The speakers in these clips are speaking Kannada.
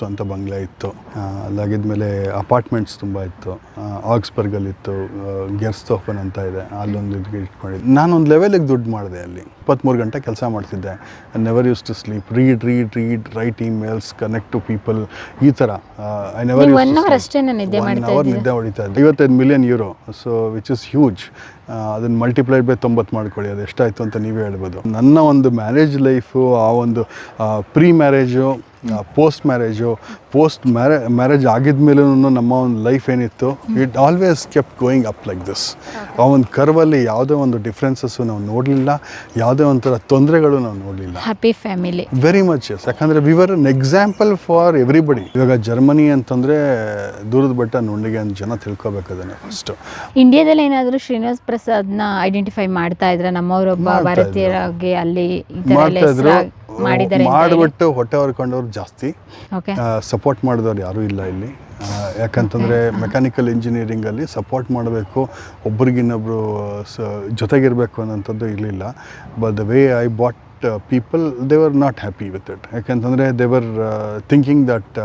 ಸ್ವಂತ ಬಂಗ್ಲೆ ಇತ್ತು. ಅದಾಗಿದ್ಮೇಲೆ ಅಪಾರ್ಟ್ಮೆಂಟ್ಸ್ ತುಂಬ ಇತ್ತು. ಆಕ್ಸ್ಬರ್ಗಲ್ಲಿ ಇತ್ತು ಗೆರ್ಸ್ತೋಫನ್ ಅಂತ ಇದೆ. ಅಲ್ಲೊಂದು ಇದು ಇಟ್ಕೊಂಡಿದ್ದೆ. ನಾನೊಂದು ಲೆವೆಲಿಗೆ ದುಡ್ಡು ಮಾಡಿದೆ ಅಲ್ಲಿ. ಇಪ್ಪತ್ತ್ಮೂರು ಗಂಟೆ ಕೆಲಸ ಮಾಡ್ತಿದ್ದೆ. Never use to sleep read read read write emails connect to people ಈ ಥರ ಐ ನೆವರ್ ಮಾಡ್ತಾ ಅವರ್ ನಿದ್ದೆ ಹೊಡಿತಾ ಇದ್ದೆ. ಐವತ್ತೈದು million euro so which is huge ಅದನ್ನು ಮಲ್ಟಿಪ್ಲೈಡ್ ಬೈ ತೊಂಬತ್ತು ಮಾಡ್ಕೊಳ್ಳಿ, ಅದು ಎಷ್ಟಾಯಿತು ಅಂತ ನೀವೇ ಹೇಳ್ಬೋದು. ನನ್ನ ಒಂದು ಮ್ಯಾರೇಜ್ ಲೈಫು ಆ ಒಂದು pre marriage post marriage post marriage marriage ಆಗಿದ್ಮೇಲೂ ನಮ್ಮ ಒಂದು ಲೈಫ್ ಏನಿತ್ತು it always kept going up like this ಆ ಒಂದು ಕರ್ವಲ್ಲಿ ಯಾವುದೇ ಒಂದು ಡಿಫ್ರೆನ್ಸಸ್ಸು ನಾವು ನೋಡಲಿಲ್ಲ ಯಾವುದೇ ಒಂಥರ ತೊಂದರೆಗಳು ನಾವು ನೋಡಲಿಲ್ಲ. Happy family very much yes ಯಾಕಂದರೆ we were an example for everybody ಇವಾಗ ಜರ್ಮನಿ ಅಂತಂದರೆ ದೂರದ ಬೆಟ್ಟ ನುಣ್ಣಿಗೆ ಅಂತ ಜನ ತಿಳ್ಕೊಬೇಕು ಅದನ್ನು ಫಸ್ಟು ಇಂಡಿಯಾದಲ್ಲಿ ಏನಾದರೂ ಶ್ರೀನಿವಾಸ್ ಪ್ರಸಾದ್ನ ಐಡೆಂಟಿಫೈ ಮಾಡ್ತಾ ಇದ್ರೆ? ನಮ್ಮವರೊಬ್ಬ. ಭಾರತೀಯರಾಗಿ ಅಲ್ಲಿ ಮಾಡ್ತಾ ಇದ್ರು. ಮಾಡಿದ್ದಾರೆ ಮಾಡಿಬಿಟ್ಟು ಹೊಟ್ಟೆ ಹೊರ್ಕೊಂಡವ್ರು ಜಾಸ್ತಿ. ಸಪೋರ್ಟ್ ಮಾಡಿದವ್ರು ಯಾರೂ ಇಲ್ಲ ಇಲ್ಲಿ. ಯಾಕಂತಂದರೆ ಮೆಕ್ಯಾನಿಕಲ್ ಇಂಜಿನಿಯರಿಂಗಲ್ಲಿ ಸಪೋರ್ಟ್ ಮಾಡಬೇಕು ಒಬ್ರಿಗಿನ್ನೊಬ್ರು ಸ ಜೊತೆಗಿರಬೇಕು ಅನ್ನೋಂಥದ್ದು ಇರಲಿಲ್ಲ but the way I thought people they were not happy with it ಯಾಕಂತಂದರೆ ದೇ ವರ್ ಥಿಂಕಿಂಗ್ ದಟ್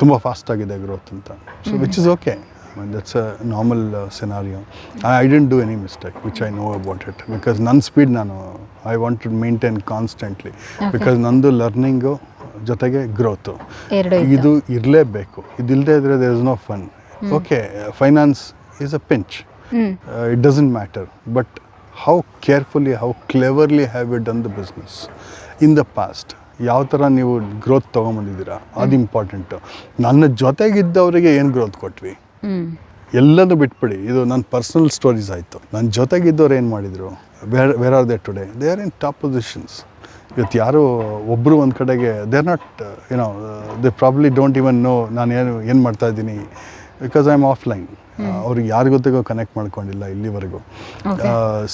ತುಂಬ ಫಾಸ್ಟ್ ಆಗಿದೆ ಗ್ರೋತ್ ಅಂತ. So which is okay that's a normal scenario I didn't do any mistake which I know about it because ನನ್ನ ಸ್ಪೀಡ್ ನಾನು I want to maintain constantly because ನಂದು ಲರ್ನಿಂಗು ಜೊತೆಗೆ ಗ್ರೋತು ಇದು ಇರಲೇಬೇಕು. ಇದಿಲ್ಲದೆ ಇದ್ರೆ there is no fun okay finance is a pinch it doesn't matter but how carefully how cleverly have it done the business in the past ಯಾವ ಥರ ನೀವು ಗ್ರೋತ್ ತೊಗೊಂಬಂದಿದ್ದೀರಾ ಅದು ಇಂಪಾರ್ಟೆಂಟು ನನ್ನ ಜೊತೆಗಿದ್ದವರಿಗೆ ಏನು ಗ್ರೋತ್ ಕೊಟ್ವಿ? ಎಲ್ಲದೂ ಬಿಟ್ಬಿಡಿ. ಇದು ನನ್ನ ಪರ್ಸನಲ್ ಸ್ಟೋರೀಸ್ ಆಯಿತು. ನನ್ನ ಜೊತೆಗಿದ್ದವ್ರು ಏನು ಮಾಡಿದರು? Where where are they today they are in top positions ಇವತ್ತು ಯಾರು ಒಬ್ಬರು ಒಂದು ಕಡೆಗೆ they are not you know they probably don't even know ನಾನು ಏನು ಏನು ಮಾಡ್ತಾ ಇದ್ದೀನಿ. ಬಿಕಾಸ್ ಐ ಆಮ್ ಆಫ್ಲೈನ್ ಅವ್ರಿಗೆ ಯಾರ ಕನೆಕ್ಟ್ ಮಾಡ್ಕೊಂಡಿಲ್ಲ ಇಲ್ಲಿವರೆಗೂ.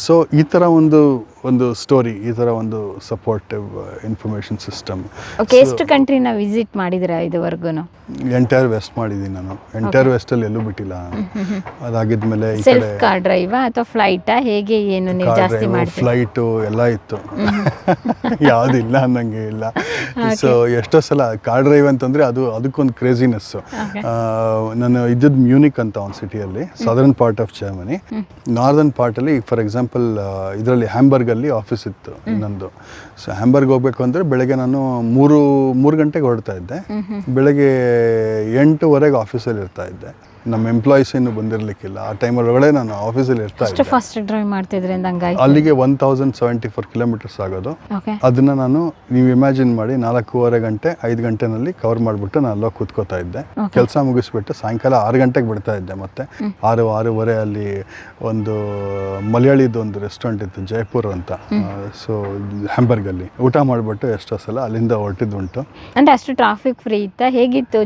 ಸೊ ಈ ಥರ ಒಂದು ಒಂದು ಸ್ಟೋರಿ ಈ ಥರ ಒಂದು ಸಪೋರ್ಟಿವ್ ಇನ್ಫಾರ್ಮೇಷನ್ ಸಿಸ್ಟಮ್ ಓಕೆ ಎಷ್ಟು ಕಂಟ್ರಿನ ವಿಸಿಟ್ ಮಾಡಿದಿರಾ ಇದುವರೆಗೂ ಎಂಟೈರ್ ವೆಸ್ಟ್ ಮಾಡಿದ್ದೀನಿ ನಾನು. ಎಂಟೈರ್ ವೆಸ್ಟಲ್ಲಿ ಎಲ್ಲೂ ಬಿಟ್ಟಿಲ್ಲ ಅದಾಗಿದ್ಮೇಲೆ ಈ ಕಡೆ ಕಾರ್ ಡ್ರೈವಾ ಅಥವಾ ಫ್ಲೈಟಾ ಹೇಗೆ ಏನು ನೀವು ಜಾಸ್ತಿ ಫ್ಲೈಟು ಎಲ್ಲ ಇತ್ತು. ಯಾವುದಿಲ್ಲ ಅನ್ನಂಗೆ ಇಲ್ಲ. ಸೊ ಎಷ್ಟೋ ಸಲ ಕಾರ್ ಡ್ರೈವ್ ಅಂತಂದರೆ ಅದು ಅದಕ್ಕೊಂದು ಕ್ರೇಜಿನೆಸ್ಸು ನಾನು ಇದ್ದದ್ದು ಮ್ಯೂನಿಕ್ ಅಂತ ಒಂದು ಸಿಟಿಯಲ್ಲಿ southern part of Germany northern ಪಾರ್ಟಲ್ಲಿ for example ಇದರಲ್ಲಿ ಹ್ಯಾಂಬರ್ಗಲ್ಲಿ ಆಫೀಸ್ ಇತ್ತು ಇನ್ನೊಂದು ಸೊ ಹ್ಯಾಂಬರ್ಗ್ ಹೋಗ್ಬೇಕು ಅಂದರೆ ಬೆಳಗ್ಗೆ ನಾನು ಮೂರು ಮೂರು ಗಂಟೆಗೆ ಹೊರಡ್ತಾ ಇದ್ದೆ. ಬೆಳಗ್ಗೆ ಎಂಟುವರೆಗೆ ಆಫೀಸಲ್ಲಿ ಇರ್ತಾ ಇದ್ದೆ. ನಮ್ಮ ಎಂಪ್ಲಾಯೀಸ್ ಏನು ಬಂದಿರಲಿಕ್ಕಿಲ್ಲ. ಆ ಟೈಮಲ್ಲಿ ಒಳಗಡೆ ನಾನು ಆಫೀಸಲ್ಲಿ ಇರ್ತಾ ಇದ್ದೆ. ಫಾಸ್ಟ್ ಡ್ರೈವ್ ಮಾಡ್ತಿದ್ರೆ ಅಲ್ಲಿಗೆ one thousand seventy four kilometres ಆಗೋದು ಅದನ್ನ ನಾನು ನೀವು ಇಮ್ಯಾಜಿನ್ ಮಾಡಿ ನಾಲ್ಕೂವರೆ ಗಂಟೆ ಐದು ಗಂಟೆನಲ್ಲಿ ಕವರ್ ಮಾಡಿಬಿಟ್ಟು ನಾನು ಅಲ್ಲೋಗಿ ಕೂತ್ಕೋತಾ ಇದ್ದೆ. ಕೆಲಸ ಮುಗಿಸ್ಬಿಟ್ಟು ಸಾಯಂಕಾಲ ಆರು ಗಂಟೆಗೆ ಬಿಡ್ತಾ ಇದ್ದೆ ಮತ್ತೆ. ಆರು ಆರೂವರೆ ಅಲ್ಲಿ ಒಂದು ಮಲಯಾಳಿದು ಒಂದು ರೆಸ್ಟೋರೆಂಟ್ ಇತ್ತು ಜೈಪುರ್ ಅಂತ. ಸೊ ಹ್ಯಾಂಬರ್ಗಲ್ಲಿ ಊಟ ಮಾಡಿಬಿಟ್ಟು ಎಷ್ಟೋ ಸಲ ಅಲ್ಲಿಂದ ಹೊರಟಿದ್ದುಂಟು ಅಂದ್ರೆ ಅಷ್ಟು ಟ್ರಾಫಿಕ್ ಫ್ರೀ ಇತ್ತಾ? ಹೇಗಿತ್ತು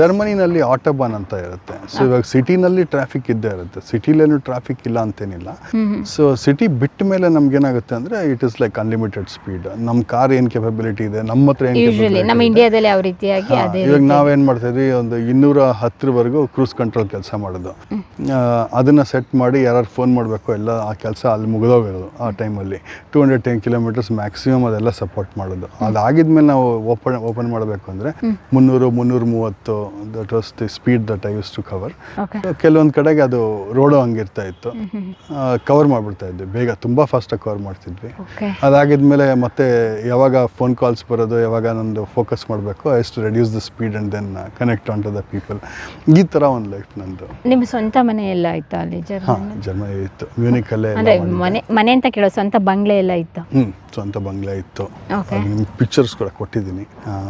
ಜರ್ಮನಿನಲ್ಲಿ ಆಟೋಬಾನ್ ಅಂತ ಇರುತ್ತೆ. ಸೊ ಇವಾಗ ಸಿಟಿನಲ್ಲಿ ಟ್ರಾಫಿಕ್ ಇದ್ದೇ ಇರುತ್ತೆ. ಸಿಟಿಲೇನು ಟ್ರಾಫಿಕ್ ಇಲ್ಲ ಅಂತೇನಿಲ್ಲ. ಸೊ ಸಿಟಿ ಬಿಟ್ಟ ಮೇಲೆ ನಮ್ಗೇನಾಗುತ್ತೆ ಅಂದ್ರೆ it is like unlimited speed ನಮ್ಮ ಕಾರ್ ಏನ್ ಕೆಪಬಿಲಿಟಿ ಇದೆ ನಮ್ಮ ಹತ್ರ ಏನ್ ನಮ್ಮ ಇಂಡಿಯಾದಲ್ಲಿ ಯಾವ ರೀತಿಯಾಗಿ ಇವಾಗ ನಾವೇನ್ ಮಾಡ್ತಾ ಇದ್ವಿ ಒಂದು ಇನ್ನೂರ ಹತ್ತರವರೆಗೂ ಕ್ರೂಸ್ ಕಂಟ್ರೋಲ್ ಕೆಲಸ ಮಾಡೋದು. ಅದನ್ನ ಸೆಟ್ ಮಾಡಿ ಯಾರು ಫೋನ್ ಮಾಡಬೇಕು ಎಲ್ಲ ಆ ಕೆಲಸ ಅಲ್ಲಿ ಮುಗಿದೋಗಿರೋದು ಆ ಟೈಮಲ್ಲಿ two hundred ten kilometres maximum ಅದೆಲ್ಲ ಸಪೋರ್ಟ್ ಮಾಡೋದು. ಅದಾಗಿದ್ಮೇಲೆ ನಾವು ಓಪನ್ ಓಪನ್ ಮಾಡಬೇಕು ಅಂದರೆ ಮುನ್ನೂರು ಮುನ್ನೂರ ಮೂವತ್ತು that was the speed that I use to cover ಕೆಲವೊಂದು ಕಡೆಗೆ ಅದು ರೋಡ್ ಹಂಗಿರ್ತಾ ಇತ್ತು. ಕವರ್ ಮಾಡಿಬಿಡ್ತಾ ಇದ್ವಿ ಬೇಗ ತುಂಬ ಫಾಸ್ಟಾಗಿ ಕವರ್ ಮಾಡ್ತಿದ್ವಿ. ಅದಾಗಿದ್ಮೇಲೆ ಮತ್ತೆ ಯಾವಾಗ ಫೋನ್ ಕಾಲ್ಸ್ ಬರೋದು ಯಾವಾಗ ನಂದು ಫೋಕಸ್ ಮಾಡಬೇಕು I to reduce the speed and then connect on to the people ಈ ಥರ ಒಂದು ಲೈಫ್ ನಂದು. ನಿಮ್ಮ ಸ್ವಂತ ಮನೆ ಎಲ್ಲ ಆಯ್ತಾ ಅಲ್ಲಿ ಹಾಂ ಜರ್ಮನ್ ಇತ್ತು. ಮ್ಯೂನಿಕಲ್ಲೇ ಅಲ್ಲೇ ಮನೆ ಮನೆ ಅಂತ ಕೇಳೋ ಸ್ವಂತ ಬಂಗ್ಲೆ ಎಲ್ಲ ಇತ್ತು? ಹ್ಞೂ ಸ್ವಂತ ಬಂಗ್ಲೆ ಇತ್ತು. ಪಿಕ್ಚರ್ಸ್ ಕೂಡ ಕೊಟ್ಟಿದ್ದೀನಿ.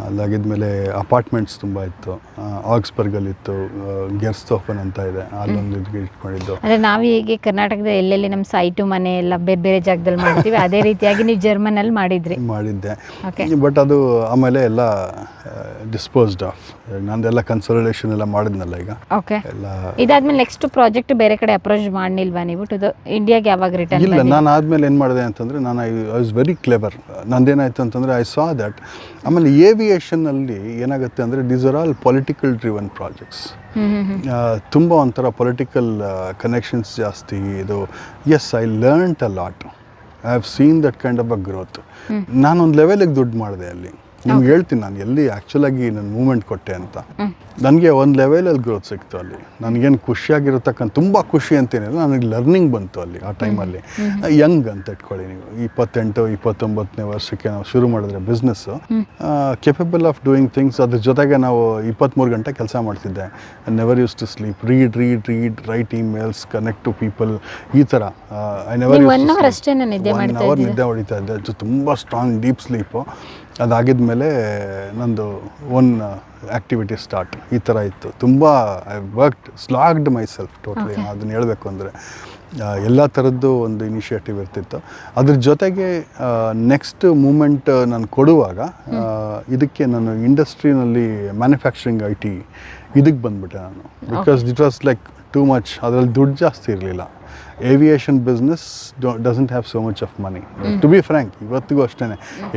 ಅದಾಗಿದ್ಮೇಲೆ ಅಪಾರ್ಟ್ಮೆಂಟ್ಸ್ ತುಂಬ ಇತ್ತು. ಆಕ್ಸ್ಬರ್ಗಲ್ಲಿ ಇತ್ತು ಗೆರ್ಸ್ತೋಫನ್ ಅಂತ ಇದೆ. ಅಲ್ಲೊಂದು ಇದು ಇಟ್ಕೊಂಡಿದ್ದು. ಅಂದ್ರೆ ನಾವು ಹೇಗೆ ಕರ್ನಾಟಕದ ಎಲ್ಲೆಲ್ಲಿ ನಮ್ಮ ಸೈಟು ಮನೆ ಎಲ್ಲ ಬೇರೆ ಬೇರೆ ಜಾಗದಲ್ಲಿ ಮಾಡ್ತೀವಿ ಅದೇ ರೀತಿಯಾಗಿ ನೀವು ಜರ್ಮನ್ ಅಲ್ಲಿ ಮಾಡಿದ್ರಿ. ಮಾಡಿದ್ದೆ. ಓಕೆ ಬಟ್ ಅದು ಆಮೇಲೆ ಎಲ್ಲ ಡಿಸ್ಪೋಸ್ಡ್ ಆಫ್ ನಂದೆಲ್ಲ ಕನ್ಸಲ್ಟೇಷನ್ ಎಲ್ಲ ಮಾಡಿದ್ನಲ್ಲ ಈಗ. ಓಕೆ ಎಲ್ಲ ಇದಾದ್ಮೇಲೆ ನೆಕ್ಸ್ಟ್ ಪ್ರಾಜೆಕ್ಟ್ ಬೇರೆ ಕಡೆ ಅಪ್ರೋಚ್ ಮಾಡ್ನಿಲ್ವಾ ನೀವು? ಟು ಇಂಡಿಯಾಗೆ ಯಾವಾಗ ರಿಟರ್ನ್ ಇಲ್ಲ ನಾನು ಆದಮೇಲೆ ಏನು ಮಾಡಿದೆ ಅಂತಂದ್ರೆ ನಾನು ಐ ವಾಸ್ ವೆರಿ ಕ್ಲೆವರ್ ನಂದೇನಾಯಿತು ಅಂತಂದ್ರೆ ಐ ಸಾ ದಟ್ ಆಮೇಲೆ ಏವಿಯೇಷನಲ್ಲಿ ಏನಾಗುತ್ತೆ ಅಂದ್ರೆ these are all political driven projects ತುಂಬ ಒಂಥರ ಪೊಲಿಟಿಕಲ್ ಕನೆಕ್ಷನ್ಸ್ ಜಾಸ್ತಿ. ಇದು as I learnt a lot I have seen that kind of a growth ನಾನೊಂದು ಲೆವೆಲಿಗೆ ದುಡ್ಡು ಮಾಡಿದೆ ಅಲ್ಲಿ. ನಿಮ್ಗೆ ಹೇಳ್ತೀನಿ ನಾನು ಎಲ್ಲಿ ಆ್ಯಕ್ಚುಲಾಗಿ ನಾನು ಮೂಮೆಂಟ್ ಕೊಟ್ಟೆ ಅಂತ. ನನಗೆ ಒಂದು ಲೆವೆಲಲ್ಲಿ ಗ್ರೋತ್ ಸಿಕ್ತು ಅಲ್ಲಿ. ನನಗೇನು ಖುಷಿಯಾಗಿರತಕ್ಕಂಥ ತುಂಬ ಖುಷಿ ಅಂತೇನಿಲ್ಲ ನನಗೆ ಲರ್ನಿಂಗ್ ಬಂತು ಅಲ್ಲಿ ಆ ಟೈಮಲ್ಲಿ ಯಂಗ್ ಅಂತ ಇಟ್ಕೊಳ್ಳಿ ನೀವು. ಇಪ್ಪತ್ತೆಂಟು ಇಪ್ಪತ್ತೊಂಬತ್ತನೇ ವರ್ಷಕ್ಕೆ ನಾವು ಶುರು ಮಾಡಿದ್ರೆ business capable of doing things ಅದ್ರ ಜೊತೆಗೆ ನಾವು ಇಪ್ಪತ್ತ್ಮೂರು ಗಂಟೆ ಕೆಲಸ ಮಾಡ್ತಿದ್ದೆ. Never use to sleep read read read write emails connect to people ಈ ಥರ ಐ ನೆವರ್ ನೀವು ಒನ್ ಅವರ್ ನಿದ್ದೆ ಹೊಡಿತಾ ಇದ್ದೆ. ಅದು ತುಂಬ ಸ್ಟ್ರಾಂಗ್ ಡೀಪ್ ಸ್ಲೀಪು ಅದಾಗಿದ್ಮೇಲೆ ನಂದು ಒನ್ ಆ್ಯಕ್ಟಿವಿಟಿ ಸ್ಟಾರ್ಟ್ ಈ ಥರ ಇತ್ತು. ತುಂಬ I worked slogged myself totally. ಅದನ್ನು ಹೇಳಬೇಕು ಅಂದರೆ ಎಲ್ಲ ಥರದ್ದು ಒಂದು ಇನಿಷಿಯೇಟಿವ್ ಇರ್ತಿತ್ತು. ಅದ್ರ ಜೊತೆಗೆ ನೆಕ್ಸ್ಟ್ ಮೂಮೆಂಟ್ ನಾನು ಕೊಡುವಾಗ ಇದಕ್ಕೆ ನಾನು ಇಂಡಸ್ಟ್ರಿನಲ್ಲಿ ಮ್ಯಾನುಫ್ಯಾಕ್ಚರಿಂಗ್ ಐ ಟಿ ಇದಕ್ಕೆ ಬಂದುಬಿಟ್ಟೆ ನಾನು. Because it was like too much ಅದರಲ್ಲಿ ದುಡ್ಡು ಜಾಸ್ತಿ ಇರಲಿಲ್ಲ. Aviation business doesn't have so much of money to be frank ಇವತ್ತಿಗೂ ಅಷ್ಟೇ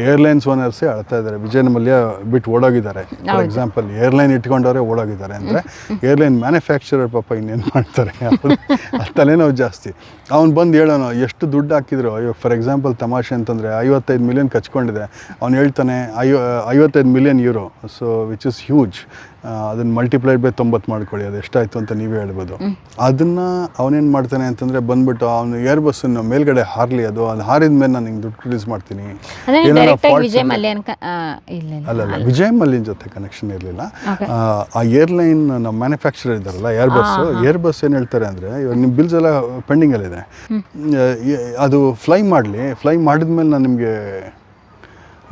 ಏರ್ಲೈನ್ಸ್ ಓನರ್ಸೇ ಅಳ್ತಾ ಇದ್ದಾರೆ. ವಿಜಯನ ಮಲ್ಯ ಬಿಟ್ಟು ಓಡೋಗಿದ್ದಾರೆ. ಫಾರ್. ಎಕ್ಸಾಂಪಲ್ ಏರ್ಲೈನ್ ಇಟ್ಕೊಂಡವರೇ ಓಡೋಗಿದ್ದಾರೆ ಅಂದರೆ ಏರ್ಲೈನ್ ಮ್ಯಾನುಫ್ಯಾಕ್ಚರರ್ ಪಾಪ ಇನ್ನೇನು ಮಾಡ್ತಾರೆ? ತಲೆನೋವು ಜಾಸ್ತಿ. ಅವ್ನು ಬಂದು ಹೇಳೋನು ಎಷ್ಟು ದುಡ್ಡು ಹಾಕಿದ್ರು? ಇವಾಗ ಫಾರ್ ಎಕ್ಸಾಂಪಲ್ ತಮಾಷೆ ಅಂತಂದರೆ ಐವತ್ತೈದು ಮಿಲಿಯನ್ ಕಚ್ಕೊಂಡಿದೆ. ಅವ್ನು ಹೇಳ್ತಾನೆ ಐವ ಐವತ್ತೈದು million euro so which is huge ಅದನ್ನು ಮಲ್ಟಿಪ್ಲೈಡ್ ಬೈ ತೊಂಬತ್ತು ಮಾಡ್ಕೊಳ್ಳಿ ಅದು ಎಷ್ಟಾಯಿತು ಅಂತ ನೀವೇ ಹೇಳ್ಬೋದು. ಅದನ್ನು ಅವನೇನು ಮಾಡ್ತಾನೆ ಅಂತಂದರೆ ಬಂದ್ಬಿಟ್ಟು ಅವನು ಏರ್ ಬಸ್ಸನ್ನು ಮೇಲ್ಗಡೆ ಹಾರಲಿ ಅದು ಅದು ಹಾರಿದ ಮೇಲೆ ನಾನು ನಿಂಗೆ ದುಡ್ಡು ರಿಲೀಸ್ ಮಾಡ್ತೀನಿ. ಅಲ್ಲ ವಿಜಯ್ ಇದ್ರೆ- ಮಲ್ಯ ಅನ್ಕ ಆ, ಇಲ್ಲ ಇಲ್ಲ. ಅಲ್ಲಲ್ಲ ವಿಜಯ್ ಮಲ್ಲಿನ್ ಜೊತೆ ಕನೆಕ್ಷನ್ ಇರಲಿಲ್ಲ. ಆ ಏರ್ಲೈನ್ ನಮ್ಮ ಮ್ಯಾನುಫ್ಯಾಕ್ಚರ್ ಇದ್ದಾರಲ್ಲ ಏರ್ ಬಸ್ ಏರ್ ಬಸ್ ಏನು ಹೇಳ್ತಾರೆ ಅಂದರೆ ಇವಾಗ ನಿಮ್ಮ ಬಿಲ್ಸ್ ಎಲ್ಲ ಪೆಂಡಿಂಗಲ್ಲಿದೆ ಅದು ಫ್ಲೈ ಮಾಡಲಿ ಫ್ಲೈ ಮಾಡಿದ್ಮೇಲೆ ನಾನು ನಿಮಗೆ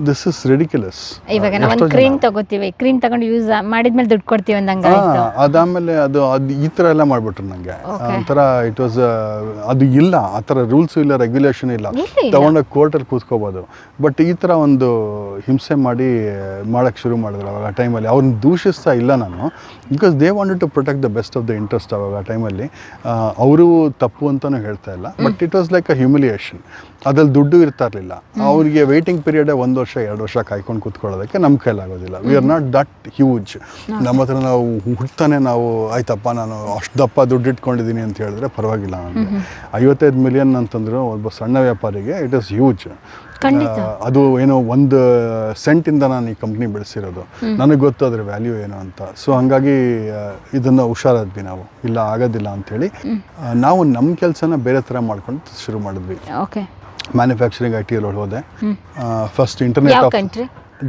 ದಿಸ್ ಇಸ್ ರೆಡಿಕ್ಯುಲಸ್ ಇವಾಗ ನಾವು ಒಂದು ಕ್ರೀಮ್ ತಗೋತೀವಿ. ಕ್ರೀಮ್ ತಗೊಂಡು ಯೂಸ್ ಮಾಡಿದ್ಮೇಲೆ ದುಡ್ಡು ಕೊಡ್ತೀವಿ ಅಂದಂಗೆ ಅದಾದಮೇಲೆ ಅದು ಅದು ಈ ಥರ ಎಲ್ಲ ಮಾಡಿಬಿಟ್ರು ನನಗೆ. ಒಂಥರ ಇಟ್ ವಾಸ್ ಅದು ಇಲ್ಲ. ಆ ಥರ ರೂಲ್ಸ್ ಇಲ್ಲ ರೆಗ್ಯುಲೇಷನ್ ಇಲ್ಲ. ತಗೊಂಡೋಗಿ ಕೋರ್ಟಲ್ಲಿ ಕೂತ್ಕೋಬೋದು. ಬಟ್ ಈ ಥರ ಒಂದು ಹಿಂಸೆ ಮಾಡಿ ಮಾಡೋಕ್ಕೆ ಶುರು ಮಾಡಿದ್ರು ಅವಾಗ ಆ ಟೈಮಲ್ಲಿ ಅವ್ರನ್ನ ದೂಷಿಸ್ತಾ ಇಲ್ಲ ನಾನು. Because they wanted to protect the best of the interest ಅವಾಗ ಆ ಟೈಮಲ್ಲಿ ಅವರು ತಪ್ಪು ಅಂತಲೂ ಹೇಳ್ತಾ ಇಲ್ಲ. But it was like a humiliation ಅದ್ರಲ್ಲಿ ದುಡ್ಡು ಇರ್ತಾ ಇರಲಿಲ್ಲ ಅವರಿಗೆ ವೆಯ್ಟಿಂಗ್ ಪೀರಿಯಡೇ ಒಂದು ವರ್ಷ ಎರಡು ವರ್ಷ ಕಾಯ್ಕೊಂಡು ಕೂತ್ಕೊಳ್ಳೋದಕ್ಕೆ ನಮ್ಮ ಕೈಲಾಗೋದಿಲ್ಲ. We are not that huge ನಮ್ಮ ಹತ್ರ ನಾವು ಹುಟ್ತಾನೆ ನಾವು ಆಯ್ತಪ್ಪ ನಾನು ಅಷ್ಟು ದಪ್ಪ ದುಡ್ಡು ಇಟ್ಕೊಂಡಿದ್ದೀನಿ ಅಂತ ಹೇಳಿದ್ರೆ ಪರವಾಗಿಲ್ಲ ನನಗೆ ಐವತ್ತೈದು ಮಿಲಿಯನ್ ಅಂತಂದ್ರೆ ಒಬ್ಬ ಸಣ್ಣ ವ್ಯಾಪಾರಿಗೆ ಇಟ್ ಇಸ್ ಹ್ಯೂಜ್. ಅದು ಏನೋ ಒಂದು ಸೆಂಟಿಂದ ನಾನು ಈ ಕಂಪ್ನಿ ಬೆಳೆಸಿರೋದು. ನನಗೆ ಗೊತ್ತು ಅದ್ರ ವ್ಯಾಲ್ಯೂ ಏನು ಅಂತ. ಸೊ ಹಂಗಾಗಿ ಇದನ್ನು ಹುಷಾರಾದ್ವಿ ನಾವು. ಇಲ್ಲ ಆಗೋದಿಲ್ಲ ಅಂಥೇಳಿ. ನಾವು ನಮ್ಮ ಕೆಲಸನ ಬೇರೆ ಥರ ಮಾಡ್ಕೊಂಡು ಶುರು ಮಾಡಿದ್ವಿ. ಮ್ಯಾನುಫ್ಯಾಕ್ಚರಿಂಗ್ ಐ ಟಿ ಅಲ್ಲಿ ಹೋದೆ. ಫಸ್ಟ್ ಇಂಟರ್ನೆಟ್ ಆಫ್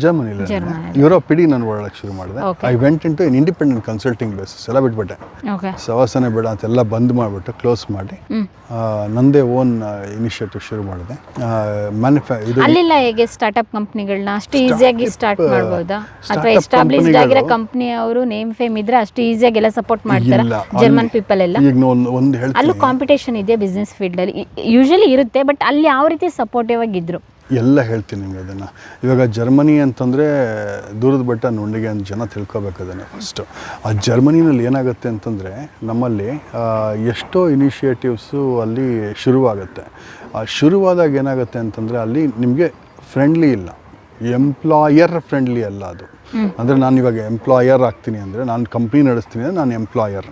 ಜರ್ಮನಿಲಿ. ಯುರೋಪ್ ಇಡೀ ನಾನು ಓಡಾಡಕ್ಕೆ ಶುರು ಮಾಡಿದೆ. I went into in independent consulting basis ಎಲ್ಲ ಬಿಟ್ಬಿಟ್ಟೆ. ಸವಾಸನೆ ಬೇಡ ಅಂತೆಲ್ಲ ಬಂದ್ ಮಾಡಿಬಿಟ್ಟು ಕ್ಲೋಸ್ ಮಾಡಿ ನಂದೇ ಓನ್ ಇನಿಷಿಯೇಟಿವ್ ಶುರು ಮಾಡಿದೆ. ಮ್ಯಾನುಫ್ಯಾ ಇದು ಅಲ್ಲಿಲ್ಲ ಹೇಗೆ ಸ್ಟಾರ್ಟ್ಅಪ್ ಕಂಪ್ನಿಗಳನ್ನ ಅಷ್ಟು ಈಸಿಯಾಗಿ ಸ್ಟಾರ್ಟ್ ಮಾಡ್ಬೋದಾ? ಅಥವಾ ಎಸ್ಟಾಬ್ಲಿಷ್ಡ್ ಆಗಿರೋ ಕಂಪ್ನಿ ಅವರು ನೇಮ್ ಫೇಮ್ ಇದ್ರೆ ಅಷ್ಟು ಈಸಿಯಾಗಿ ಎಲ್ಲ ಸಪೋರ್ಟ್ ಮಾಡ್ತಾರೆ? ಜರ್ಮನ್ ಪೀಪಲ್ ಎಲ್ಲ? ಈಗ ಒಂದು ಒಂದು ಅಲ್ಲೂ ಕಾಂಪಿಟೇಷನ್ ಇದೆ ಬಿಸ್ನೆಸ್ ಫೀಲ್ಡ್ ಅಲ್ಲಿ. ಯೂಶಲಿ ಇರುತ್ತೆ ಬಟ್ ಅಲ್ಲಿ ಯಾವ ರೀತಿ ಸಪೋರ್ಟಿವ್ ಆಗಿದ್ರು? ಎಲ್ಲ ಹೇಳ್ತೀನಿ ನಿಮಗೆ ಅದನ್ನು. ಇವಾಗ ಜರ್ಮನಿ ಅಂತಂದರೆ ದೂರದ ಬೆಟ್ಟ ನುಂಡಿಗೆ ಅಂತ ಜನ ತಿಳ್ಕೊಬೇಕು ಅದನ್ನು ಫಸ್ಟು ಆ ಜರ್ಮನಿನಲ್ಲಿ ಏನಾಗುತ್ತೆ ಅಂತಂದರೆ ನಮ್ಮಲ್ಲಿ ಎಷ್ಟೋ ಇನಿಷಿಯೇಟಿವ್ಸು ಅಲ್ಲಿ ಶುರುವಾಗುತ್ತೆ. ಆ ಶುರುವಾದಾಗ ಏನಾಗುತ್ತೆ ಅಂತಂದರೆ ಅಲ್ಲಿ ನಿಮಗೆ ಫ್ರೆಂಡ್ಲಿ ಇಲ್ಲ. ಎಂಪ್ಲಾಯರ್ ಫ್ರೆಂಡ್ಲಿ ಅಲ್ಲ ಅದು. ಅಂದರೆ ನಾನು ಇವಾಗ ಎಂಪ್ಲಾಯರ್ ಆಗ್ತೀನಿ ಅಂದರೆ ನಾನು ಕಂಪ್ನಿ ನಡೆಸ್ತೀನಿ ಅಂದರೆ ನಾನು ಎಂಪ್ಲಾಯರ್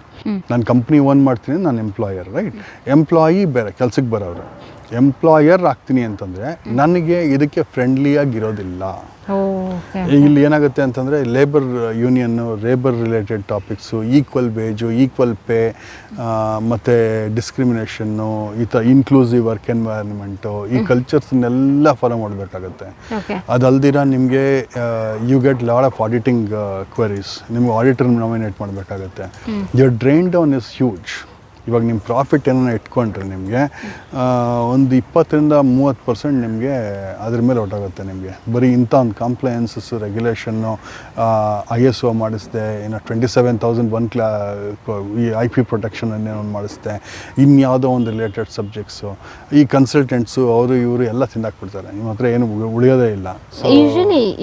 ನಾನು ಕಂಪ್ನಿ ಓನ್ ಮಾಡ್ತೀನಿ ನಾನು ಎಂಪ್ಲಾಯರ್ ರೈಟ್ ಎಂಪ್ಲಾಯಿ ಬೇರೆ ಕೆಲಸಕ್ಕೆ ಬರೋರು. ಎಂಪ್ಲಾಯರ್ ಆಗ್ತೀನಿ ಅಂತಂದರೆ ನನಗೆ ಇದಕ್ಕೆ ಫ್ರೆಂಡ್ಲಿಯಾಗಿರೋದಿಲ್ಲ ಇಲ್ಲಿ ಏನಾಗುತ್ತೆ ಅಂತಂದರೆ labour ಯೂನಿಯನ್ನು labour related topics equal wage equal pay ಮತ್ತು ಡಿಸ್ಕ್ರಿಮಿನೇಷನ್ನು ಈ ಥರ ಇನ್ಕ್ಲೂಸಿವ್ ವರ್ಕ್ ಎನ್ವೈರ್ಮೆಂಟು ಈ ಕಲ್ಚರ್ಸ್ನೆಲ್ಲ ಫಾಲೋ ಮಾಡಬೇಕಾಗತ್ತೆ. ಅದಲ್ದಿರ ನಿಮಗೆ you get load of auditing queries ನಿಮ್ಗೆ ಆಡಿಟರ್ ನಾಮಿನೇಟ್ ಮಾಡಬೇಕಾಗತ್ತೆ. Your drain down is huge ಇವಾಗ ನಿಮ್ಮ ಪ್ರಾಫಿಟ್ ಏನೋ ಇಟ್ಕೊಂಡ್ರೆ ನಿಮಗೆ ಒಂದು ಇಪ್ಪತ್ತರಿಂದ ಮೂವತ್ತು ಪರ್ಸೆಂಟ್ ನಿಮಗೆ ಅದ್ರ ಮೇಲೆ ಹೊರಟಾಗುತ್ತೆ ನಿಮಗೆ. ಬರೀ ಇಂಥ ಒಂದು compliances regulation I S O ಮಾಡಿಸ್ದೆ ಏನೋ ಟ್ವೆಂಟಿ ಸೆವೆನ್ ತೌಸಂಡ್ ಒನ್ ಕ್ಲಾ ಈ ಐ ಪಿ ಪ್ರೊಟೆಕ್ಷನ್ ಒಂದು ಮಾಡಿಸ್ದೆ ಇನ್ಯಾವುದೋ ಒಂದು ರಿಲೇಟೆಡ್ ಸಬ್ಜೆಕ್ಟ್ಸು ಈ ಕನ್ಸಲ್ಟೆಂಟ್ಸು ಅವರು ಇವರು ಎಲ್ಲ ತಿಂದಾಕ್ಬಿಡ್ತಾರೆ. ನಿಮ್ಮ ಹತ್ರ ಏನು ಉಳಿಯೋದೇ ಇಲ್ಲ. ಸೊ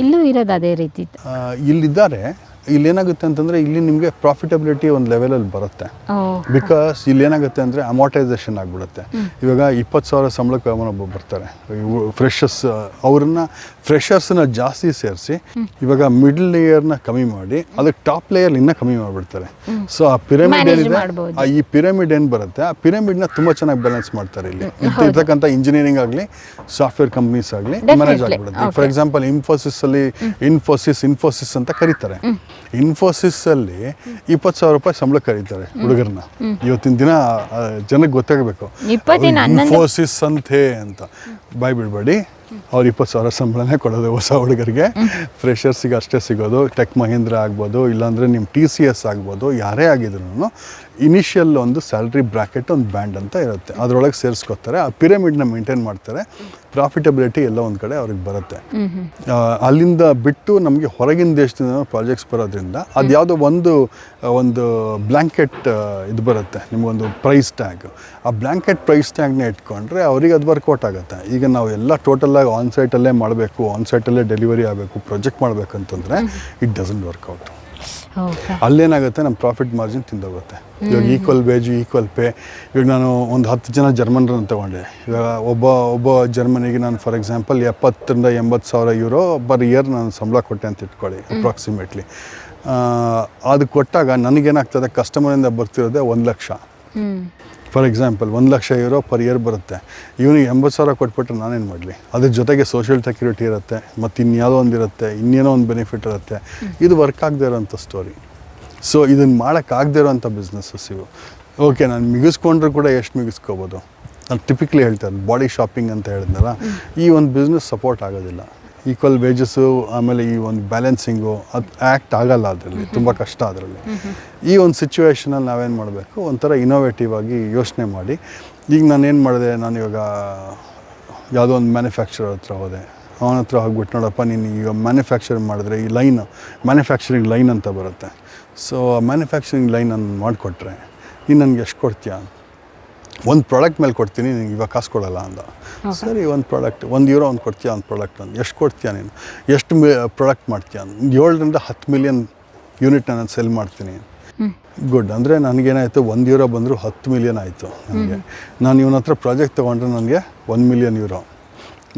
ಇಲ್ಲೂ ಇರೋದು ಅದೇ ರೀತಿ. ಇಲ್ಲಿದ್ದಾರೆ. ಇಲ್ಲಿ ಏನಾಗುತ್ತೆ ಅಂತಂದ್ರೆ ಇಲ್ಲಿ ನಿಮಗೆ ಪ್ರಾಫಿಟಬಿಲಿಟಿ ಒಂದು ಲೆವೆಲಲ್ಲಿ ಬರುತ್ತೆ. ಬಿಕಾಸ್ ಇಲ್ಲಿ ಏನಾಗುತ್ತೆ ಅಂದರೆ ಅಮೋಟೈಸೇಷನ್ ಆಗಿಬಿಡುತ್ತೆ. ಇವಾಗ ಇಪ್ಪತ್ತು ಸಾವಿರ ಸಂಬಳಕ್ಕೆ ಅವನೊಬ್ಬ ಬರ್ತಾರೆ. ಫ್ರೆಶರ್ಸ್ ಅವ್ರನ್ನ ಫ್ರೆಷರ್ಸ್ನ ಜಾಸ್ತಿ ಸೇರಿಸಿ ಇವಾಗ ಮಿಡ್ಲ್ ಲೇಯರ್ನ ಕಮ್ಮಿ ಮಾಡಿ ಅದಕ್ಕೆ ಟಾಪ್ ಲೇಯರ್ ಇನ್ನೂ ಕಮ್ಮಿ ಮಾಡಿಬಿಡ್ತಾರೆ. ಸೊ ಆ ಪಿರಮಿಡ್ ಏನಿದೆ ಆ ಈ ಪಿರಮಿಡ್ ಏನು ಬರುತ್ತೆ ಆ ಪಿರಮಿಡ್ನ ತುಂಬ ಚೆನ್ನಾಗಿ ಬ್ಯಾಲೆನ್ಸ್ ಮಾಡ್ತಾರೆ ಇಲ್ಲಿ. ಇರ್ತಕ್ಕಂಥ ಇಂಜಿನಿಯರಿಂಗ್ ಆಗಲಿ ಸಾಫ್ಟ್ವೇರ್ ಕಂಪ್ನೀಸ್ ಆಗಲಿ ಮ್ಯಾನೇಜ್. ಆಗಿಬಿಡುತ್ತೆ. ಫಾರ್ ಎಕ್ಸಾಂಪಲ್ ಇನ್ಫೋಸಿಸ್ ಅಲ್ಲಿ ಇನ್ಫೋಸಿಸ್ ಇನ್ಫೋಸಿಸ್ ಅಂತ ಕರೀತಾರೆ. ಇನ್ಫೋಸಿಸ್ ಅಲ್ಲಿ ಇಪ್ಪತ್ತು ಸಾವಿರ ರೂಪಾಯಿ ಸಂಬಳ ಕರೀತಾರೆ ಹುಡುಗರನ್ನ. ಇವತ್ತಿನ ದಿನ ಜನಕ್ಕೆ ಗೊತ್ತಾಗಬೇಕು. ಇನ್ಫೋಸಿಸ್ ಅಂತೆ ಅಂತ. ಬಾಯ್ ಬಿಡಬೇಡಿ. ಅವ್ರು ಇಪ್ಪತ್ತು ಸಾವಿರ ಸಂಬಳನೇ ಕೊಡೋದು ಹೊಸ ಹುಡುಗರಿಗೆ. ಫ್ರೆಷರ್ಸಿಗೆ ಅಷ್ಟೇ ಸಿಗೋದು ಟೆಕ್ ಮಹೇಂದ್ರ ಆಗ್ಬೋದು ಇಲ್ಲಾಂದರೆ ನಿಮ್ಮ ಟಿ ಸಿ ಎಸ್ ಆಗ್ಬೋದು ಯಾರೇ ಆಗಿದ್ರು. ಇನಿಷಿಯಲ್ ಒಂದು ಸ್ಯಾಲ್ರಿ ಬ್ರ್ಯಾಕೆಟ್ ಒಂದು ಬ್ಯಾಂಡ್ ಅಂತ ಇರುತ್ತೆ. ಅದರೊಳಗೆ ಸೇರಿಸ್ಕೊತಾರೆ. ಆ ಪಿರಮಿಡ್ನ ಮೇಂಟೈನ್ ಮಾಡ್ತಾರೆ. ಪ್ರಾಫಿಟಬಿಲಿಟಿ ಎಲ್ಲ ಒಂದು ಕಡೆ ಅವ್ರಿಗೆ ಬರುತ್ತೆ. ಅಲ್ಲಿಂದ ಬಿಟ್ಟು ನಮಗೆ ಹೊರಗಿನ ದೇಶದಿಂದ ಪ್ರಾಜೆಕ್ಟ್ಸ್ ಬರೋದ್ರಿಂದ ಅದು ಯಾವುದೋ ಒಂದು ಒಂದು ಬ್ಲ್ಯಾಂಕೆಟ್ ಇದು ಬರುತ್ತೆ. ನಿಮಗೊಂದು ಪ್ರೈಸ್ ಟ್ಯಾಗ್ ಆ ಬ್ಲ್ಯಾಂಕೆಟ್ ಪ್ರೈಸ್ ಟ್ಯಾಗ್ನ ಇಟ್ಕೊಂಡ್ರೆ ಅವ್ರಿಗೆ ಅದು ವರ್ಕೌಟ್ ಆಗುತ್ತೆ. ಈಗ ನಾವು ಎಲ್ಲ ಟೋಟಲಾಗಿ ಆನ್ ಸೈಟಲ್ಲೇ ಮಾಡಬೇಕು ಆನ್ ಸೈಟಲ್ಲೇ ಡೆಲಿವರಿ ಆಗಬೇಕು ಪ್ರಾಜೆಕ್ಟ್ ಮಾಡಬೇಕಂತಂದರೆ ಇಟ್ ಡಸಂಟ್ ವರ್ಕೌಟ್ ಅಲ್ಲೇನಾಗುತ್ತೆ ನಮ್ಮ ಪ್ರಾಫಿಟ್ ಮಾರ್ಜಿನ್ ತಿಂದೋಗುತ್ತೆ. ಇವಾಗ ಈಕ್ವಲ್ ವೇಜ್ ಈಕ್ವಲ್ ಪೇ ಇವಾಗ ನಾನು ಒಂದು ಹತ್ತು ಜನ ಜರ್ಮನ್ರನ್ನ ತಗೊಂಡೆ. ಇವಾಗ ಒಬ್ಬ ಒಬ್ಬ ಜರ್ಮನಿಗೆ ನಾನು ಫಾರ್ ಎಕ್ಸಾಂಪಲ್ ಎಪ್ಪತ್ತರಿಂದ ಎಂಬತ್ತು ಸಾವಿರ ಯೂರೋ ಪರ್ ಇಯರ್ ನಾನು ಸಂಬಳ ಕೊಟ್ಟೆ ಅಂತ ಇಟ್ಕೊಳ್ಳಿ ಅಪ್ರಾಕ್ಸಿಮೇಟ್ಲಿ ಅದು ಕೊಟ್ಟಾಗ ನನಗೇನಾಗ್ತದೆ ಕಸ್ಟಮರಿಂದ ಬರ್ತಿರೋದೆ ಒಂದು ಲಕ್ಷ. ಫಾರ್ ಎಕ್ಸಾಂಪಲ್ ಒಂದು ಲಕ್ಷ ಯೂರೋ ಪರ್ ಇಯರ್ ಬರುತ್ತೆ. ಇವನಿಗೆ ಎಂಬತ್ತು ಸಾವಿರ ಕೊಟ್ಬಿಟ್ರೆ ನಾನೇನು ಮಾಡಲಿ? ಅದ್ರ ಜೊತೆಗೆ ಸೋಷಿಯಲ್ ಸೆಕ್ಯೂರಿಟಿ ಇರುತ್ತೆ ಮತ್ತು ಇನ್ಯಾವುದೋ ಒಂದು ಇರುತ್ತೆ ಇನ್ನೇನೋ ಒಂದು ಬೆನಿಫಿಟ್ ಇರುತ್ತೆ. ಇದು ವರ್ಕ್ ಆಗದೆ ಇರೋಂಥ ಸ್ಟೋರಿ ಸೊ ಇದನ್ನು ಮಾಡೋಕ್ಕಾಗದೇ ಇರೋಂಥ ಬಿಸ್ನೆಸ್ಸಸ್ ಇವು. ಓಕೆ ನಾನು ಮಿಗಿಸ್ಕೊಂಡ್ರು ಕೂಡ ಎಷ್ಟು ಮಿಗಿಸ್ಕೋಬೋದು? ನಾನು ಟಿಪಿಕ್ಲಿ ಹೇಳ್ತಾರೆ ಬಾಡಿ ಶಾಪಿಂಗ್ ಅಂತ ಹೇಳಿದ್ನಲ್ಲ ಈ ಒಂದು ಬಿಸ್ನೆಸ್ ಸಪೋರ್ಟ್ ಆಗೋದಿಲ್ಲ. ಈಕ್ವಲ್ ವೇಜಸ್ಸು ಆಮೇಲೆ ಈ ಒಂದು ಬ್ಯಾಲೆನ್ಸಿಂಗು ಅದು ಆ್ಯಕ್ಟ್ ಆಗಲ್ಲ ಅದರಲ್ಲಿ ತುಂಬ ಕಷ್ಟ ಅದರಲ್ಲಿ. ಈ ಒಂದು ಸಿಚುವೇಶನಲ್ಲಿ ನಾವೇನು ಮಾಡಬೇಕು? ಒಂಥರ ಇನೋವೇಟಿವ್ ಆಗಿ ಯೋಚನೆ ಮಾಡಿ. ಈಗ ನಾನು ಏನು ಮಾಡಿದೆ? ನಾನು ಇವಾಗ ಯಾವುದೋ ಒಂದು ಮ್ಯಾನುಫ್ಯಾಕ್ಚರರ್ ಹತ್ರ ಹೋದೆ. ಅವನ ಹತ್ರ ಹೋಗ್ಬಿಟ್ಟು ನೋಡಪ್ಪ ನೀನು ಈಗ ಮ್ಯಾನುಫ್ಯಾಕ್ಚರ್ ಮಾಡಿದ್ರೆ ಈ ಲೈನ್ ಮ್ಯಾನುಫ್ಯಾಕ್ಚರಿಂಗ್ ಲೈನ್ ಅಂತ ಬರುತ್ತೆ. ಸೊ ಮ್ಯಾನುಫ್ಯಾಕ್ಚರಿಂಗ್ ಲೈನ್ ನಾನು ಮಾಡಿಕೊಟ್ರೆ ನೀನು ನನಗೆ ಎಷ್ಟು ಕೊಡ್ತೀಯಾ? ಒಂದು ಪ್ರಾಡಕ್ಟ್ ಮೇಲೆ ಕೊಡ್ತೀನಿ ನಿನಗೆ ಇವಾಗ ಕಾಸು ಕೊಡಲ್ಲ ಅಂದ. ಸರಿ ಒಂದು ಪ್ರಾಡಕ್ಟ್ ಒಂದು ಯೂರೋ ಒಂದು ಕೊಡ್ತೀಯ ಒಂದು ಪ್ರಾಡಕ್ಟ್ ಅಂತ ಎಷ್ಟು ಕೊಡ್ತೀಯಾ ನೀನು? ಎಷ್ಟು ಮಿ ಪ್ರಾಡಕ್ಟ್ ಮಾಡ್ತೀಯಾ ಏಳರಿಂದ ಹತ್ತು ಮಿಲಿಯನ್ ಯೂನಿಟ್ನ ನಾನು ಸೆಲ್ ಮಾಡ್ತೀನಿ. ಗುಡ್ ಅಂದರೆ ನನಗೇನಾಯಿತು ಒಂದು ಯೂರೋ ಬಂದರೂ ಹತ್ತು ಮಿಲಿಯನ್ ಆಯಿತು ನನಗೆ. ನಾನು ಇವನ ಹತ್ರ ಪ್ರಾಜೆಕ್ಟ್ ತೊಗೊಂಡ್ರೆ ನನಗೆ ಒಂದು ಮಿಲಿಯನ್ ಯೂರೋ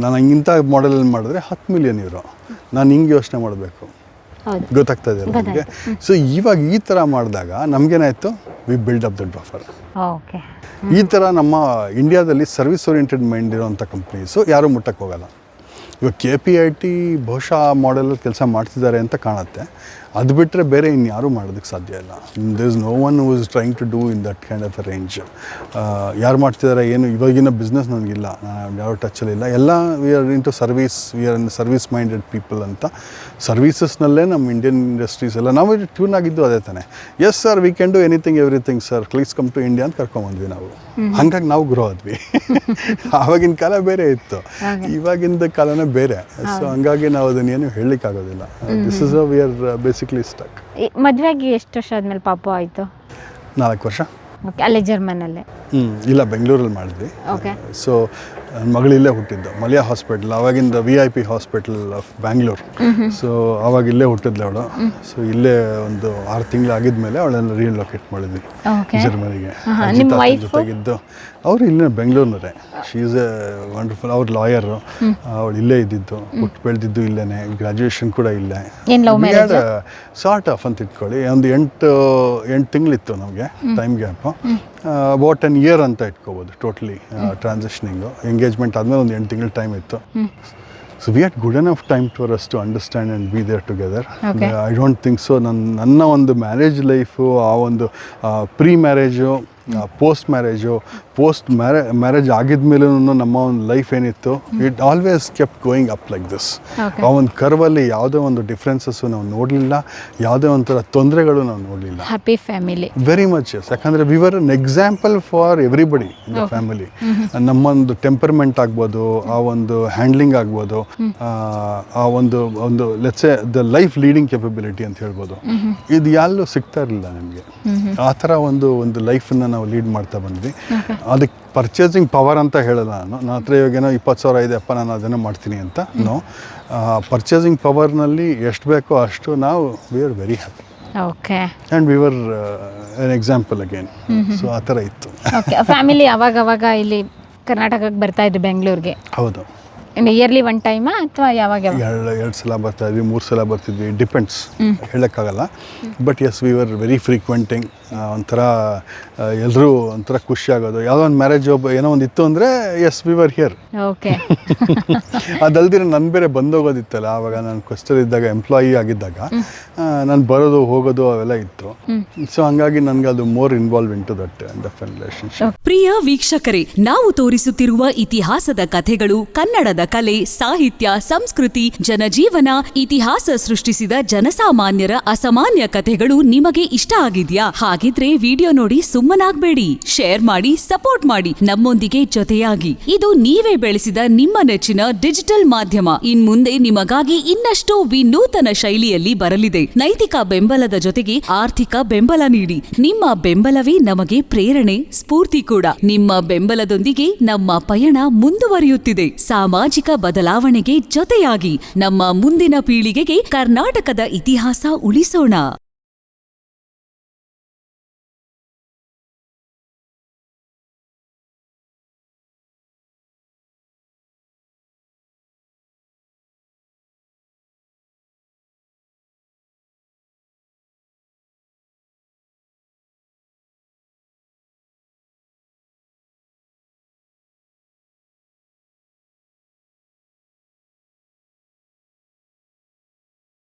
ನಾನು ಹಂಗಿಂತ ಮಾಡೆಲಲ್ಲಿ ಮಾಡಿದ್ರೆ ಹತ್ತು ಮಿಲಿಯನ್ ಯೂರೋ ನಾನು ಹಿಂಗೆ ಯೋಚನೆ ಮಾಡಬೇಕು. ಗೊತ್ತಾಗ್ತದೆ ಗೊತ್ತಾಗ್ತಾ ನಿಮಗೆ ಸೊ ಇವಾಗ ಈ ಥರ ಮಾಡಿದಾಗ ನಮಗೇನಾಯಿತು? We build up the buffer okay ಈ ಥರ ನಮ್ಮ ಇಂಡಿಯಾದಲ್ಲಿ ಸರ್ವಿಸ್ ಓರಿಯೆಂಟೆಡ್ ಮೈಂಡ್ ಇರೋವಂಥ ಕಂಪ್ನೀಸು ಯಾರೂ ಮುಟ್ಟಕ್ಕೆ ಹೋಗಲ್ಲ ಇವಾಗ ಕೆ ಪಿ ಐ ಟಿ ಬಹುಶಃ ಆ ಮಾಡೆಲಲ್ಲಿ ಕೆಲಸ ಮಾಡ್ತಿದ್ದಾರೆ ಅಂತ ಕಾಣುತ್ತೆ. ಅದು ಬಿಟ್ಟರೆ ಬೇರೆ ಇನ್ಯಾರೂ ಮಾಡೋದಕ್ಕೆ ಸಾಧ್ಯ ಇಲ್ಲ. The is no one who is trying to do in that kind of a range ಯಾರು ಮಾಡ್ತಿದ್ದಾರೆ ಏನು ಇವಾಗಿನ ಬಿಸ್ನೆಸ್ ನನಗಿಲ್ಲ. ನಾನು ಯಾವ ಟಚಲ್ಲಿಲ್ಲ ಎಲ್ಲ we are into service we are in service minded people ಅಂತ. ಸರ್ವೀಸಸ್ನಲ್ಲೇ ನಮ್ಮ ಇಂಡಿಯನ್ ಇಂಡಸ್ಟ್ರೀಸ್ ಎಲ್ಲ ನಾವು ಟ್ಯೂನ್ ಆಗಿದ್ದು ಅದೇ ತಾನೆ. Yes sir we can do anything everything sir please come to India ಅಂತ ಕರ್ಕೊಂಬಂದ್ವಿ ನಾವು. ಹಂಗಾಗಿ ನಾವು ಗ್ರೋ ಆದ್ವಿ. ಆವಾಗಿನ ಕಾಲ ಬೇರೆ ಇತ್ತು. ಇವಾಗಿಂದ ಕಾಲನೇ ಬೇರೆ. ಸೊ ಹಂಗಾಗಿ ನಾವು ಅದನ್ನೇನು ಹೇಳಲಿಕ್ಕಾಗೋದಿಲ್ಲ. This is a we are basically stuck ಮದುವೆ ಆಗಿ ಎಷ್ಟು ವರ್ಷ ಆದ್ಮೇಲೆ ಪಾಪ ಆಯಿತು? ನಾಲ್ಕು ವರ್ಷ. ಓಕೆ ಅಲ್ಲೇ ಜರ್ಮನಲ್ಲೇ? ಹ್ಞೂ ಇಲ್ಲ ಬೆಂಗಳೂರಲ್ಲಿ ಮಾಡಿದ್ವಿ. ಓಕೆ ಸೊ ಮಗಳು ಇಲ್ಲೇ ಹುಟ್ಟಿದ್ದು ಮಲಯ ಹಾಸ್ಪಿಟಲ್ ಅವಾಗಿಂದ V I P hospital of Bangalore so ಅವಾಗ ಇಲ್ಲೇ ಹುಟ್ಟಿದ್ಲು ಅವಳು. ಸೊ ಇಲ್ಲೇ ಒಂದು ಆರು ತಿಂಗಳು ಆಗಿದ್ಮೇಲೆ ಅವಳನ್ನು ರೀಲೊಕೇಟ್ ಮಾಡಿದ್ವಿ ಜರ್ಮನಿಗೆ? ಜೊತೆಗಿದ್ದು. ಅವ್ರು ಇಲ್ಲೇ ಬೆಂಗಳೂರಿನವರೇ. ಶಿ ಈಸ್ ಎ ವಂಡರ್ಫುಲ್ ಅವ್ರ ಲಾಯರು ಅವಳು ಇಲ್ಲೇ ಇದ್ದಿದ್ದು ಹುಟ್ಟು ಬೆಳೆದಿದ್ದು ಇಲ್ಲೇನೆ ಗ್ರಾಜುಯೇಷನ್ ಕೂಡ ಇಲ್ಲೇ? ಸಾರ್ಟ್ ಆಫ್ ಅಂತ ಇಟ್ಕೊಳ್ಳಿ ಒಂದು ಎಂಟು ಎಂಟು ತಿಂಗಳಿತ್ತು ನಮಗೆ time gap about an year ಅಂತ ಇಟ್ಕೋಬೋದು ಟೋಟಲಿ ಟ್ರಾನ್ಸಾಕ್ಷನಿಂಗು ಎಂಗೇಜ್ಮೆಂಟ್ ಆದಮೇಲೆ ಒಂದು ಎಂಟು ತಿಂಗಳು ಟೈಮ್ ಇತ್ತು. So we had good enough time to us to understand and be there together. I don't think so ನನ್ನ ನನ್ನ ಒಂದು ಮ್ಯಾರೇಜ್ ಲೈಫು ಆ ಒಂದು pre marriage post marriage post marry marriage ಆಗಿದ್ಮೇಲೂ ನಮ್ಮ ಒಂದು ಲೈಫ್ ಏನಿತ್ತು it always kept going up like this ಆ ಒಂದು ಕರ್ವಲ್ಲಿ ಯಾವುದೇ ಒಂದು ಡಿಫ್ರೆನ್ಸಸ್ಸು ನಾವು ನೋಡಲಿಲ್ಲ ಯಾವುದೇ ಒಂಥರ ತೊಂದರೆಗಳು ನಾವು ನೋಡಲಿಲ್ಲ. Happy family very much yes ಯಾಕಂದರೆ we were an example for everybody in the family ನಮ್ಮೊಂದು temperament ಆಗ್ಬೋದು ಆ ಒಂದು ಹ್ಯಾಂಡ್ಲಿಂಗ್ ಆಗ್ಬೋದು ಆ, ಆ ಒಂದು ಒಂದು let's the life leading capability ಅಂತ ಹೇಳ್ಬೋದು. ಇದು ಎಲ್ಲೂ ಸಿಗ್ತಾ ಇರಲಿಲ್ಲ ನಮಗೆ. ಆ ಥರ ಒಂದು ಒಂದು ಲೈಫನ್ನು ನಾವು ಲೀಡ್ ಮಾಡ್ತಾ ಬಂದ್ವಿ. ಅದಕ್ಕೆ ಪರ್ಚೇಸಿಂಗ್ ಪವರ್ ಅಂತ ಹೇಳಲ್ಲ. ನಾನು ನನ್ನ ಹತ್ರ ಇವಾಗೇನೋ ಇಪ್ಪತ್ತು ಸಾವಿರ ಇದೆಯಪ್ಪ ನಾನು ಅದನ್ನು ಮಾಡ್ತೀನಿ ಅಂತ. ನೋ ಪರ್ಚೇಸಿಂಗ್ ಪವರ್ನಲ್ಲಿ ಎಷ್ಟು ಬೇಕೋ ಅಷ್ಟು ನಾವು we are very happy okay and we were an example again so ಆ ಥರ ಇತ್ತು. ಓಕೆ ಫ್ಯಾಮಿಲಿ ಅವಾಗ ಅವಾಗ ಇಲ್ಲಿ ಕರ್ನಾಟಕಕ್ಕೆ ಬರ್ತಾ ಇದ್ರು ಬೆಂಗಳೂರಿಗೆ? ಹೌದು. ಇಯರ್ಲಿ ಒನ್ ಟೈಮ್ ಅಥವಾ ಯಾವಾಗ ಯಾವಾಗ ಎರಡು ಎರಡು ಸಲ ಬರ್ತಾ ಇದ್ವಿ ಮೂರು ಸಲ ಬರ್ತಿದ್ವಿ. ಡಿಪೆಂಡ್ಸ್ ಹೇಳೋಕ್ಕಾಗಲ್ಲ. But yes we were very frequenting ಒಂಥರ ಎಲ್ಲರೂ ಒಂಥರ ಖುಷಿ ಆಗೋದು. ಯಾವುದೋ ಒಂದು ಮ್ಯಾರೇಜ್ ಒಬ್ಬ ಏನೋ ಒಂದು ಇತ್ತು ಅಂದರೆ yes we were here okay ಅದಲ್ದಿರ ನನ್ನ ಬೇರೆ ಬಂದೋಗೋದಿತ್ತಲ್ಲ ಆವಾಗ ನಾನು ಕ್ವಸ್ಟರ್ ಇದ್ದಾಗ ಎಂಪ್ಲಾಯಿ ಆಗಿದ್ದಾಗ ನಾನು ಬರೋದು ಹೋಗೋದು ಅವೆಲ್ಲ ಇತ್ತು. ಸೊ ಹಂಗಾಗಿ ನನಗೆ ಅದು more involve into that relationship ಪ್ರಿಯ ವೀಕ್ಷಕರೇ ನಾವು ತೋರಿಸುತ್ತಿರುವ ಇತಿಹಾಸದ ಕಥೆಗಳು ಕನ್ನಡದ ಕಲೆ, ಸಾಹಿತ್ಯ, ಸಂಸ್ಕೃತಿ, ಜನಜೀವನ, ಇತಿಹಾಸ ಸೃಷ್ಟಿಸಿದ ಜನಸಾಮಾನ್ಯರ ಅಸಾಮಾನ್ಯ ಕಥೆಗಳು ನಿಮಗೆ ಇಷ್ಟ ಆಗಿದ್ಯಾ? ಹಾಗಿದ್ರೆ ವಿಡಿಯೋ ನೋಡಿ ಸುಮ್ಮನಾಗ್ಬೇಡಿ. ಶೇರ್ ಮಾಡಿ, ಸಪೋರ್ಟ್ ಮಾಡಿ. ನಮ್ಮೊಂದಿಗೆ ಜೊತೆಯಾಗಿ. ಇದು ನೀವೇ ಬೆಳೆಸಿದ ನಿಮ್ಮ ನೆಚ್ಚಿನ ಡಿಜಿಟಲ್ ಮಾಧ್ಯಮ. ಇನ್ ಮುಂದೆ ನಿಮಗಾಗಿ ಇನ್ನಷ್ಟು ವಿನೂತನ ಶೈಲಿಯಲ್ಲಿ ಬರಲಿದೆ. ನೈತಿಕ ಬೆಂಬಲದ ಜೊತೆಗೆ ಆರ್ಥಿಕ ಬೆಂಬಲ ನೀಡಿ. ನಿಮ್ಮ ಬೆಂಬಲವೇ ನಮಗೆ ಪ್ರೇರಣೆ, ಸ್ಫೂರ್ತಿ ಕೂಡ. ನಿಮ್ಮ ಬೆಂಬಲದೊಂದಿಗೆ ನಮ್ಮ ಪಯಣ ಮುಂದುವರಿಯುತ್ತಿದೆ. ಸಾಮಾಜಿಕ ಬದಲಾವಣೆಗೆ ಜೊತೆಯಾಗಿ ನಮ್ಮ ಮುಂದಿನ ಪೀಳಿಗೆಗೆ ಕರ್ನಾಟಕದ ಇತಿಹಾಸ ಉಳಿಸೋಣ.